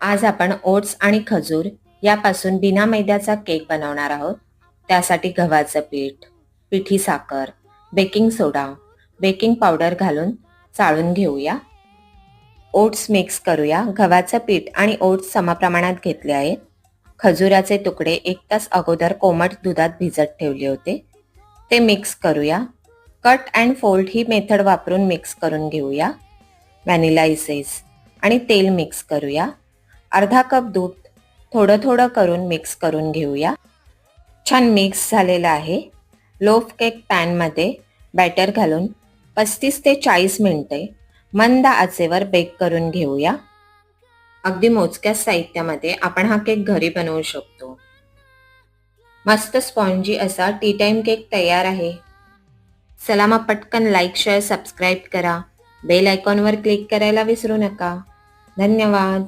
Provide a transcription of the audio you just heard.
आज आपण ओट्स आणि खजूर यापासून बिना मैद्याचा केक बनवणार आहोत. त्यासाठी गव्हाचं पीठ पिठी साखर बेकिंग सोडा बेकिंग पावडर घालून चाळून घेऊया. ओट्स मिक्स करूया. गव्हाचं पीठ आणि ओट्स समप्रमाणात घेतले आहेत खजुराचे तुकडे एक तास अगोदर कोमट दुधात भिजत ठेवले होते. ते मिक्स करूया. कट अँड फोल्ड ही मेथड वापरून मिक्स करून घेऊया. व्हॅनिला इसेस आणि तेल मिक्स करूया. अर्धा कप दूध थोडं थोडं करून मिक्स करून घेऊया. छान मिक्स झालेलं आहे. लोफ केक पॅनमध्ये बॅटर घालून पस्तीस ते चाळीस मिनटे मंद आचेवर बेक करून घेऊया. अगदी मोजक्या साहित्यामध्ये आपण हा केक घरी बनवू शकतो. मस्त स्पॉन्जी असा टी टाइम केक तयार आहे. चला मग पटकन लाईक शेअर सबस्क्राईब करा. बेल आयकॉनवर क्लिक करायला विसरू नका. धन्यवाद.